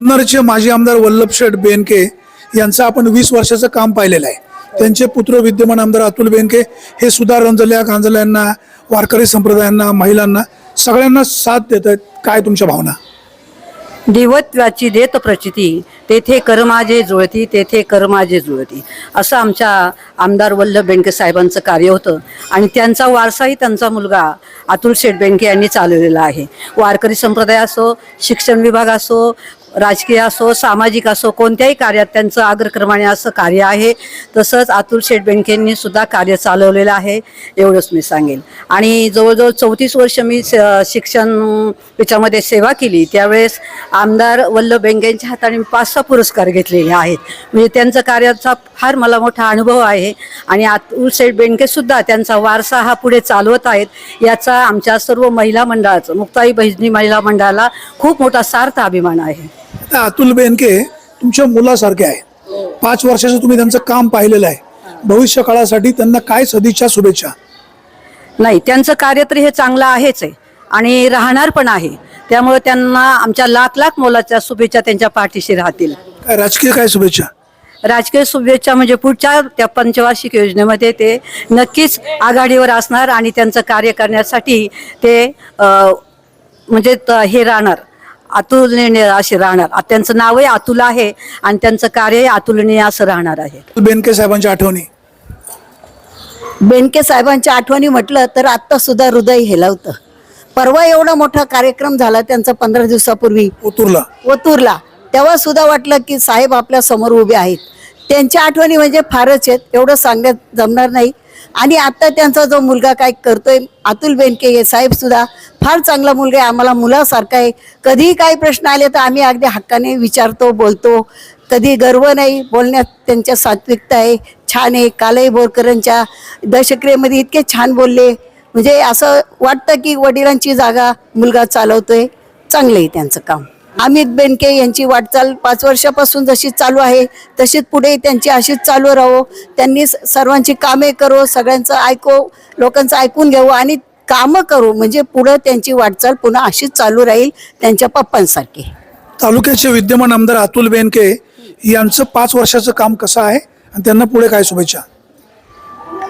जुन्नरचे माजी आमदार वल्लभ शेठ बेनके यांचं आपण वीस वर्षाचं काम पाहिलेलं आहे. त्यांचे पुत्र विद्यमान आमदार अतुल बेनके हे सुद्धा रंजल्या गांजल्यांना वारकरी संप्रदायांना महिलांना सगळ्यांना साथ देत आहेत. काय तुमच्या भावना? देवत्वाची देत प्रचिती तेथे कर माझे जुळती तेथे कर माझे जुळती. असं आमच्या आमदार वल्लभ बेंडके साहेबांचं कार्य होतं. आणि त्यांचा वारसाही त्यांचा मुलगा अतुल शेठ बेंडके यांनी चालवलेला आहे. वारकरी संप्रदाय असो शिक्षण विभाग असो राजकीय असो सामाजिक असो कोणत्याही कार्यात त्यांचं अग्रक्रमाने असं कार्य आहे. तसंच अतुल शेठ बेनकेंनी सुद्धा कार्य चालवलेलं आहे एवढंच मी सांगेन. आणि जवळजवळ चौतीस वर्ष मी शिक्षण याच्यामध्ये सेवा केली. त्यावेळेस आमदार वल्लभ बेंगेंच्या हाताने पाच सहा पुरस्कार घेतलेले आहेत. म्हणजे त्यांचं कार्याचा फार मला मोठा अनुभव आहे. आणि अतुल शेठ बेंकेसुद्धा त्यांचा वारसा हा पुढे चालवत आहेत. याचा आमच्या सर्व महिला मंडळाचं मुक्ताई बहिजनी महिला मंडळाला खूप मोठा सार्थ अभिमान आहे. आता अतुल बेनके तुमच्या मुलासारखे आहे. पाच वर्षाचं तुम्ही त्यांचं काम पाहिलेलं आहे. भविष्य काळासाठी त्यांना काय सदिच्छा शुभेच्छा? नाही त्यांचं कार्य तर हे चांगलं आहेच आहे. आणि राहणार पण आहे. त्यामुळे त्यांना आमच्या लाख लाख मोलाच्या शुभेच्छा त्यांच्या पाठीशी राहतील. काय राजकीय काय शुभेच्छा? राजकीय शुभेच्छा म्हणजे पुढच्या त्या पंचवार्षिक योजनेमध्ये ते नक्कीच आघाडीवर असणार आणि त्यांचं कार्य करण्यासाठी ते म्हणजे हे राहणार. अतुलनीय असे राहणार. आ- त्यांचं नावही अतुल आहे आणि त्यांचं कार्यही अतुलनीय असं राहणार आहे. बेनके साहेबांच्या आठवणी. बेनके साहेबांच्या आठवणी म्हटलं तर आत्ता सुद्धा हृदय हेलावतं. परवा एवढा मोठा कार्यक्रम झाला त्यांचा पंधरा दिवसापूर्वी. ओतूरला. ओतूरला. तेव्हा सुद्धा वाटलं की साहेब आपल्यासमोर उभे आहेत. त्यांच्या आठवणी म्हणजे फारच आहेत. एवढं सांगण्यात जमणार नाही. आणि आता त्यांचा जो मुलगा काय करतोय अतुल बेनके हे साहेब सुद्धा फार चांगला मुलगा आहे आम्हाला मुलासारखा आहे. कधीही काही प्रश्न आले तर आम्ही अगदी हक्काने विचारतो बोलतो. कधी गर्व नाही बोलण्यात त्यांच्या सात्विकता आहे छान आहे. कालही बोरकरांच्या दशक्रियेमध्ये इतके छान बोलले. म्हणजे असं वाटतं की वडिलांची जागा मुलगा चालवतोय चांगलं आहे त्यांचं काम. अमित बेनके यांची वाटचाल पाच वर्षापासून जशी चालू आहे तशीच पुढे त्यांची अशीच चालू राहो. त्यांनी स- सर्वांची कामे करो सगळ्यांचं ऐको लोकांचं ऐकून घेऊ आणि कामं करू. म्हणजे पुढं त्यांची वाटचाल पुन्हा अशीच चालू राहील त्यांच्या पप्पांसारखी. तालुक्याचे विद्यमान आमदार अतुल बेनके यांचं पाच वर्षाचं काम कसं आहे आणि त्यांना पुढे काय शुभेच्छा?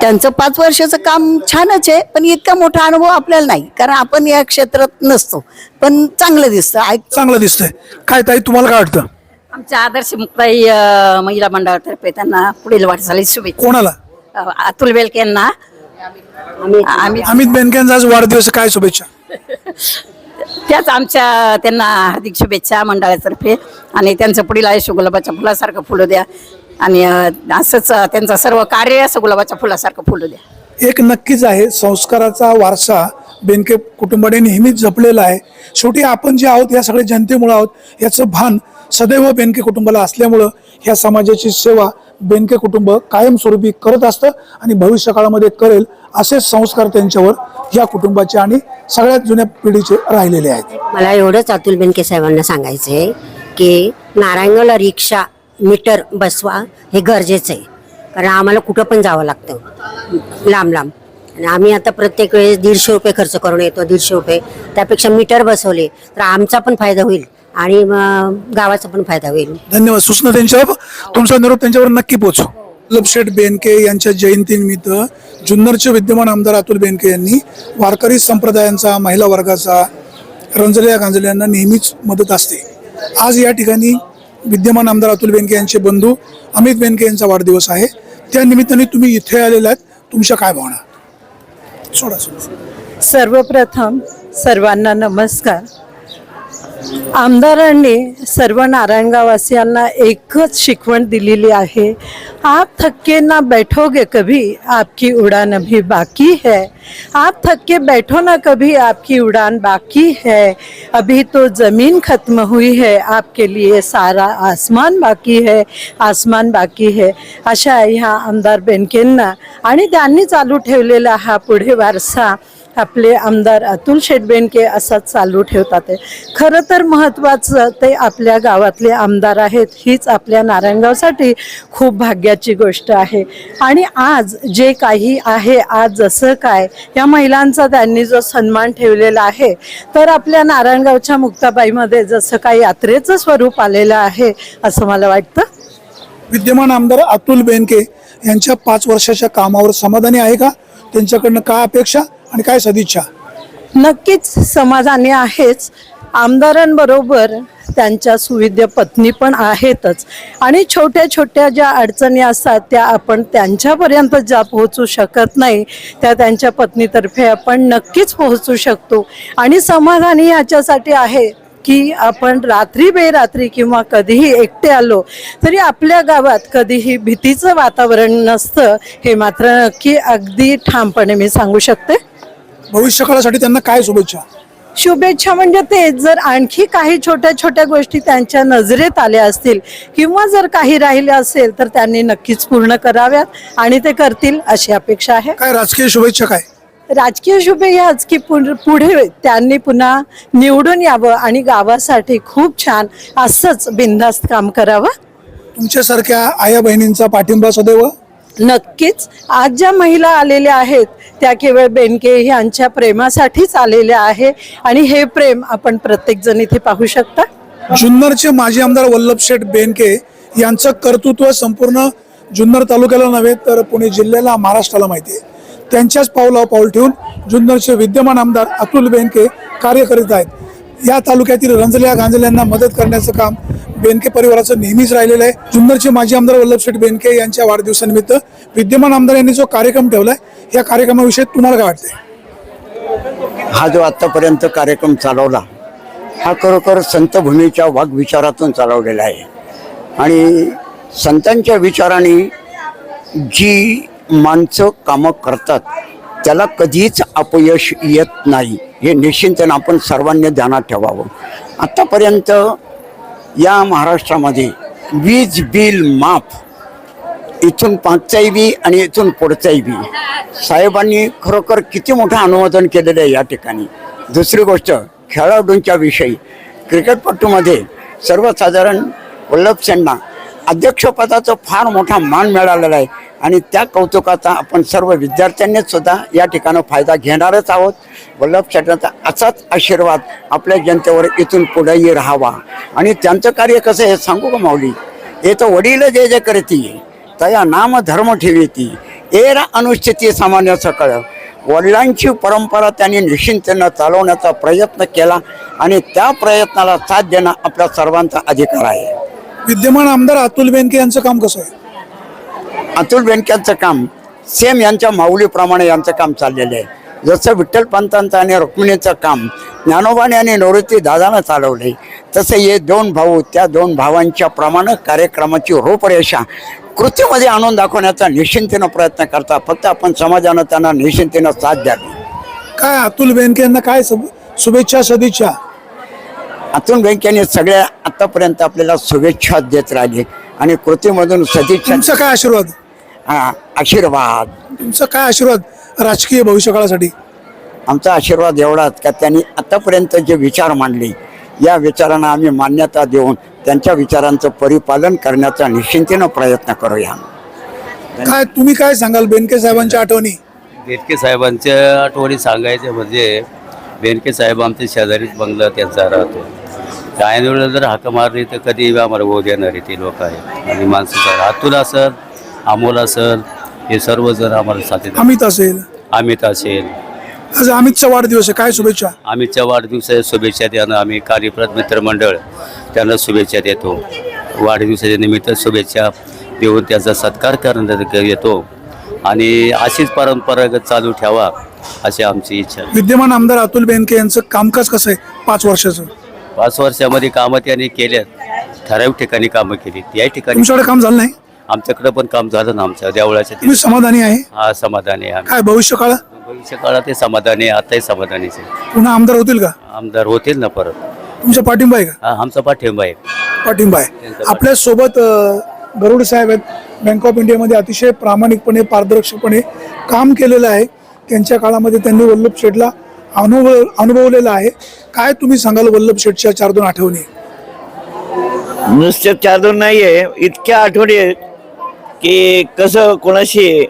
त्यांचं पाच वर्षाचं काम छानच आहे पण इतका मोठा अनुभव आपल्याला नाही कारण आपण या क्षेत्रात नसतो. पण चांगलं दिसतं. ऐक चांगलं दिसतंय. काय ताई तुम्हाला काय वाटतं? आमच्या आदर्श मुक्ताई अ, महिला मंडळातर्फे त्यांना पुढील वाटचाली शुभेच्छा. कोणाला? अ, अतुल बेलके यांना. आम्ही अमित बेनकेंचा आज वाढदिवस आहे, काय शुभेच्छा? त्याच आमच्या त्यांना हार्दिक शुभेच्छा मंडळातर्फे. आणि त्यांचं पुढील आयुष्य गुलाबाच्या फुलासारखं फुलू द्या. आणि असंच त्यांचं सर्व कार्य असं गुलाबाच्या फुलासारखं फुलू द्या. एक नक्कीच आहे संस्काराचा वारसा बेनके कुटुंबाने नेहमीच जपलेला आहे. शेवटी आपण जे आहोत या सगळ्या जनतेमुळे आहोत याचं भान सदैव बेनके कुटुंबाला असल्यामुळं ह्या समाजाची सेवा बेनके कुटुंब कायमस्वरूपी करत असतं आणि भविष्य काळामध्ये करेल असेच संस्कार त्यांच्यावर या कुटुंबाचे आणि सगळ्यात जुन्या पिढीचे राहिलेले आहेत. मला एवढंच अतुल बेनके साहेबांना सांगायचं आहे की नारायणगावला रिक्षा मीटर बसवा हे गरजेचं आहे. कारण आम्हाला कुठं पण जावं लागतं. लांब लांब. आणि आम्ही आता प्रत्येक वेळेस दीडशे रुपये खर्च करून येतो दीडशे रुपये. त्यापेक्षा मीटर बसवले तर आमचा पण फायदा होईल आणि गावाचा पण फायदा होईल. धन्यवाद. सूचना त्यांच्यावर तुमचा निरोप त्यांच्यावर नक्की पोहोचो लपशेट बेनके यांच्या जयंतीनिमित्त जुन्नरचे विद्यमान आमदार अतुल बेनके यांनी वारकरी संप्रदायांचा महिला वर्गाचा रंजल्या गांजल्यांना नेहमीच मदत असते. आज या ठिकाणी विद्यमान आमदार अतुल बेनके यांचे बंधू अमित बेनके यांचा वाढदिवस आहे. त्या निमित्ताने तुम्ही इथे आलेला आहेत. तुमच्या काय भावना? सोडा सोडा. सर्वप्रथम सर्वांना नमस्कार. आमदारांनी सर्व नारायणगाववासियांना एकच शिकवण दिलेली आहे. आप थक्के ना बैठोगे कभी आपकी उड़ान अभी बाकी है. आप थक्के बैठो ना कभी आपकी उड़ान बाकी है. अभी तो ज़मीन खत्म हुई है आपके लिए सारा आसमान बाकी है आसमान बाकी है. अशा ह्या आमदार बेनकेंना आणि त्यांनी चालू ठेवलेला हा पुढे वारसा आपले आमदार अतुल शेटबेंडके असा चालू ठेवतात आहे खरं तर महत्त्वाचं ते आपल्या गावातले आमदार आहेत हीच आपल्या नारायणगावसाठी खूप भाग्याची गोष्ट आहे. आणि आज जे काही आहे आज जसं काय या महिलांचा त्यांनी जो सन्मान ठेवलेला आहे तर आपल्या नारायणगावच्या मुक्ताबाईमध्ये जसं काही यात्रेचं स्वरूप आलेलं आहे असं मला वाटतं. विद्यमान आमदार अतुल बेनके यांच्या पाच वर्षाच्या कामावर समाधानी आहे का? त्यांच्याकडनं काय अपेक्षा? आणि काय सदिच्छा? नक्कीच समाधानी आहेच. आमदारांबरोबर त्यांच्या सुविद्य पत्नी पण आहेतच. आणि छोट्या छोट्या ज्या अडचणी असतात त्या आपण त्यांच्यापर्यंत ज्या पोहोचू शकत नाही त्या त्यांच्या पत्नीतर्फे आपण नक्कीच पोहोचू शकतो. आणि समाधानी ह्याच्यासाठी आहे की आपण रात्री बेरात्री किंवा कधीही एकटे आलो तरी आपल्या गावात कधीही भीतीचं वातावरण नसतं हे मात्र नक्की अगदी ठामपणे मी सांगू शकते. भविष्यकाळासाठी त्यांना काय शुभेच्छा? शुभेच्छा म्हणजे ते जर आणखी काही छोट्या छोट्या गोष्टी त्यांच्या नजरेत आल्या असतील किंवा जर काही राहिले असेल तर त्यांनी नक्कीच पूर्ण कराव्यात आणि ते करतील अशी अपेक्षा आहे. काय राजकीय शुभेच्छा काय? राजकीय शुभे ह्याच की पुढ- पुढे त्यांनी पुन्हा निवडून यावं आणि गावासाठी खूप छान असंच बिनधास्त काम करावं. तुमच्यासारख्या आया बहिणींचा पाठिंबा सदैव नक्कीच. आज ज्या महिला आलेल्या आहेत त्या केवळ बेनके यांच्या प्रेमासाठीच आलेल्या आहे आणि हे प्रेम आपण प्रत्येक जण इथे पाहू शकता. जुन्नरचे माजी आमदार वल्लभ शेठ बेनके यांचं कर्तृत्व संपूर्ण जुन्नर तालुक्याला नव्हे तर पुणे जिल्ह्याला महाराष्ट्राला माहिती आहे. त्यांच्याच पावलावर पाऊल ठेवून जुन्नरचे विद्यमान आमदार अतुल बेनके कार्य करीत आहेत. या तालुक्यातील रंजल्या गांजल्यांना मदत करण्याचं काम बेनके परिवाराचं नेहमीच राहिलेलं आहे. जुन्नरचे माजी आमदार वल्लभ शेठ बेनके यांच्या वाढदिवसानिमित्त विद्यमान आमदार यांनी जो कार्यक्रम ठेवला आहे या कार्यक्रमाविषयी तुम्हाला काय वाटतंय? हा जो आत्तापर्यंत कार्यक्रम चालवला हा खरोखर संतभूमीच्या वाग्विचारातून चालवलेला आहे. आणि संतांच्या विचाराने जी माणसं कामं करतात त्याला कधीच अपयश येत नाही. हे निश्चिंतन आपण सर्वांनी ध्यानात ठेवावं. आत्तापर्यंत या महाराष्ट्रामध्ये वीज बिल माफ इथून पाचचाही बी आणि इथून पुढचाही बी साहेबांनी खरोखर किती मोठं अनुमोदन केलेलं आहे या ठिकाणी. दुसरी गोष्ट खेळाडूंच्या विषयी क्रिकेटपटूमध्ये सर्वसाधारण वल्लभ सेनना अध्यक्षपदाचं फार मोठा मान मिळालेला आहे. आणि त्या कौतुकाचा आपण सर्व विद्यार्थ्यांनीच सुद्धा या ठिकाणी फायदा घेणारच आहोत. वल्लभ शेटांचा असाच आशीर्वाद आपल्या जनतेवर इथून पुढेही राहावा. आणि त्यांचं कार्य कसं हे सांगू का माऊली? हे तर वडील जे जे करती तया नाम धर्म ठेवीती. एरा अनुष्ठिती सामान्य सकळ. वडिलांची परंपरा त्यांनी निश्चिंतेनं चालवण्याचा प्रयत्न केला आणि त्या प्रयत्नाला साथ देणं आपल्या सर्वांचा अधिकार आहे. विद्यमान आमदार अतुल बेनके यांचं काम कसं आहे? अतुल बेनक्यांचं काम सेम यांच्या माऊलीप्रमाणे यांचं काम चाललेलं आहे. जसं विठ्ठल पंतांचं आणि रुक्मिणीचं काम ज्ञानोबाने आणि निवृत्ती दादानं चालवले तसं हे दोन भाऊ त्या दोन भावांच्या प्रमाणे कार्यक्रमाची रूपरेषा कृतीमध्ये आणून दाखवण्याचा निश्चिंतीनं प्रयत्न करता फक्त आपण समाजानं त्यांना निश्चिंतीनं साथ द्यावी. काय अतुल बेनके यांना काय शुभ- शुभेच्छा सदिच्छा? अतुल बँकेने सगळ्या आतापर्यंत आपल्याला शुभेच्छा देत राहिले. आणि कृतीमधून सदिच्छा तुमचा काय आशीर्वाद? हा, आशीर्वाद. तुमचा काय आशीर्वाद राजकीय भविष्यकाळासाठी? आमचा आशीर्वाद एवढाच का त्यांनी आतापर्यंत जे विचार मांडले या विचारांना आम्ही मान्यता देऊन त्यांच्या विचारांचं परिपालन करण्याचा निश्चिंतीनं प्रयत्न करूया. काय तुम्ही काय सांगाल बेनके साहेबांच्या आठवणी? बेनके साहेबांच्या आठवणी सांगायचे म्हणजे बेनके साहेब आमचे शेजारीच बंगला त्यांचा राहतो. काय वेळेला जर हाक मारली तर कधी आम्हाला होऊ देणारे ते लोक आहेत. आणि माणसं सर अतुल असल अमोल असल हे सर्वजण आम्हाला साथी अमित असेल. अमित असेल. आज अमितचा वाढदिवस आहे. काय शुभेच्छा? अमितच्या वाढदिवसाच्या शुभेच्छा देणं आम्ही कार्यप्रत मित्रमंडळ त्यांना शुभेच्छा देतो. वाढदिवसाच्या निमित्त शुभेच्छा देऊन त्याचा सत्कार करण्यात येतो आणि अशीच परंपरागत चालू ठेवा अशी आमची इच्छा आहे. विद्यमान आमदार अतुल बेनके यांचं कामकाज कसं आहे? पाच वर्षाचं. पाच वर्षामध्ये कामं त्यांनी केल्यात. ठराविक ठिकाणी कामं केली. या ठिकाणी तुमच्याकडे काम झालं नाही? आमच्याकडे पण काम झालं ना आमच्या देवळाच्या तुम्ही. समाधानी आहे? हा समाधानी आहे आम्ही. काय भविष्य काळ भविष्य काळातही समाधानी आहे. आताही समाधानीच आहे. पुन्हा आमदार होतील का? आमदार होतील ना परत. तुमचा पाठिंबा आहे का? हा आमचा पाठिंबा आहे. पाठिंबा आहे. आपल्यासोबत गरुड साहेब आहेत. बँक ऑफ इंडियामध्ये अतिशय प्रामाणिकपणे पारदर्शकपणे काम केलेलं आहे. त्यांच्या काळामध्ये त्यांनी वल्लभ शेठला अनुभव अनुभवलेला आहे. काय तुम्ही सांगाल वल्लभ शेठच्या चार दोन आठवणी? नुसत्या चार दोन नाही आहे इतक्या आठवणी आहेत की कसं कोणाशी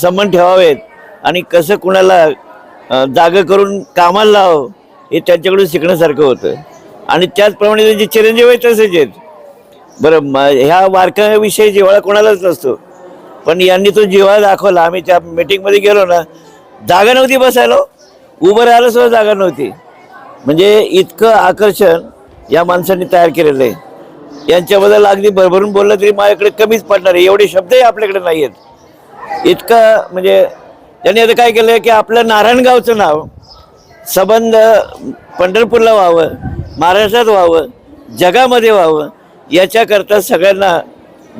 संबंध ठेवावेत आणि कसं कुणाला जागं करून कामाला लाव हे त्यांच्याकडून शिकण्यासारखं होतं. आणि त्याचप्रमाणे त्यांचे चिरंजीव आहेत तसेच आहेत. बरं म ह्या वारकऱ्याविषयी जिव्हाळा कोणालाच नसतो. पण यांनी तो जिव्हाळा दाखवला. आम्ही त्या मीटिंगमध्ये गेलो ना जागा नव्हती बसायला हो. उभं राहायला सुद्धा जागा नव्हती. म्हणजे इतकं आकर्षण या माणसांनी तयार केलेलं आहे. यांच्याबद्दल अगदी भरभरून बोललं तरी माझ्याकडे कमीच पडणार आहे. एवढे शब्दही आपल्याकडे नाही आहेत इतकं म्हणजे त्यांनी आता काय केलं की आपलं नारायणगावचं नाव संबंध पंढरपूरला व्हावं महाराष्ट्रात व्हावं जगामध्ये व्हावं याच्याकरता सगळ्यांना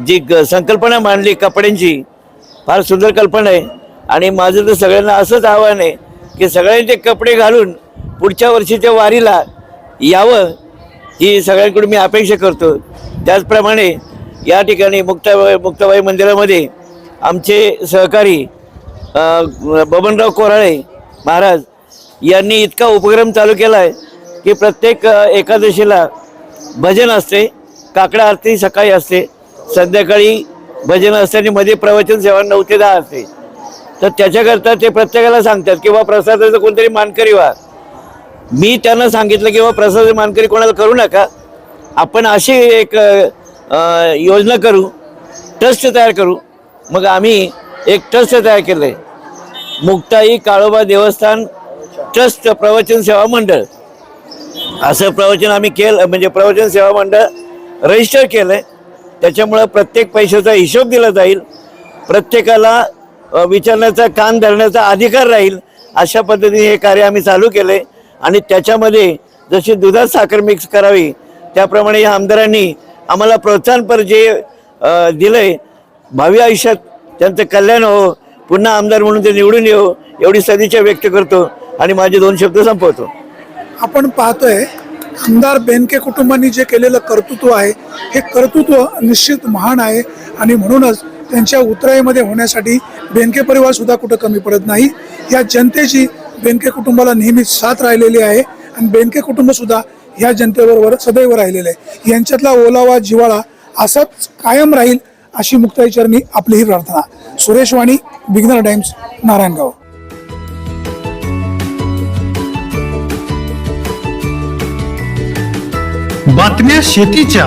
जी ग संकल्पना मांडली कपड्यांची फार सुंदर कल्पना आहे. आणि माझं तर सगळ्यांना असंच आव्हान आहे की सगळ्यांचे कपडे घालून पुढच्या वर्षीच्या वारीला यावं ही सगळ्यांकडून मी अपेक्षा करतो. त्याचप्रमाणे या ठिकाणी मुक्ताबाई मुक्ताबाई मंदिरामध्ये आमचे सहकारी बबनराव कोराळे महाराज यांनी इतका उपक्रम चालू केला आहे की प्रत्येक एकादशीला भजन असते काकडा आरती सकाळी असते संध्याकाळी भजन असते आणि मध्ये प्रवचन सेवा नऊ ते दहा असते. तर त्याच्याकरता ते प्रत्येकाला सांगतात किंवा प्रसादाचं कोणतरी मानकरी व्हा. मी त्यांना सांगितलं की बा प्रसाद मानकरी कोणाला करू नका. आपण अशी एक योजना करू ट्रस्ट तयार करू. मग आम्ही एक ट्रस्ट तयार केलं आहे मुक्ताई काळोबा देवस्थान ट्रस्ट प्रवचन सेवा मंडळ. असं प्रवचन आम्ही केलं म्हणजे प्रवचन सेवा मंडळ रजिस्टर केलं आहे त्याच्यामुळं प्रत्येक पैशाचा हिशोब दिला जाईल. प्रत्येकाला विचारण्याचा कान धरण्याचा अधिकार राहील अशा पद्धतीने हे कार्य आम्ही चालू केलं. आहे आणि त्याच्यामध्ये जशी दुधात साखर मिक्स करावी त्याप्रमाणे या आमदारांनी आम्हाला प्रोत्साहनपर जे दिलं दिलंय भावी आयुष्यात त्यांचं कल्याण हो पुन्हा आमदार म्हणून ते निवडून येऊ एवढी सदिच्छा व्यक्त करतो आणि माझे दोन शब्द संपवतो. आपण पाहतोय आमदार बेनके कुटुंबांनी जे केलेलं कर्तृत्व आहे हे कर्तृत्व निश्चित महान आहे. आणि म्हणूनच त्यांच्या उतराईमध्ये होण्यासाठी बेनके परिवार सुद्धा कुठं कमी पडत नाही. या जनतेची बेनके कुटुंबाला नेहमीच साथ राहिलेली आहे आणि बेनके कुटुंब सुद्धा या जनतेबरोबर सदैव राहिलेलं आहे. यांच्यातला ओलावा जिवाळा असाच कायम राहील अशी मुक्ताईचरणी आपली ही प्रार्थना. Suresh Wani beginner times Narayangaon. बातम्या शेतीच्या.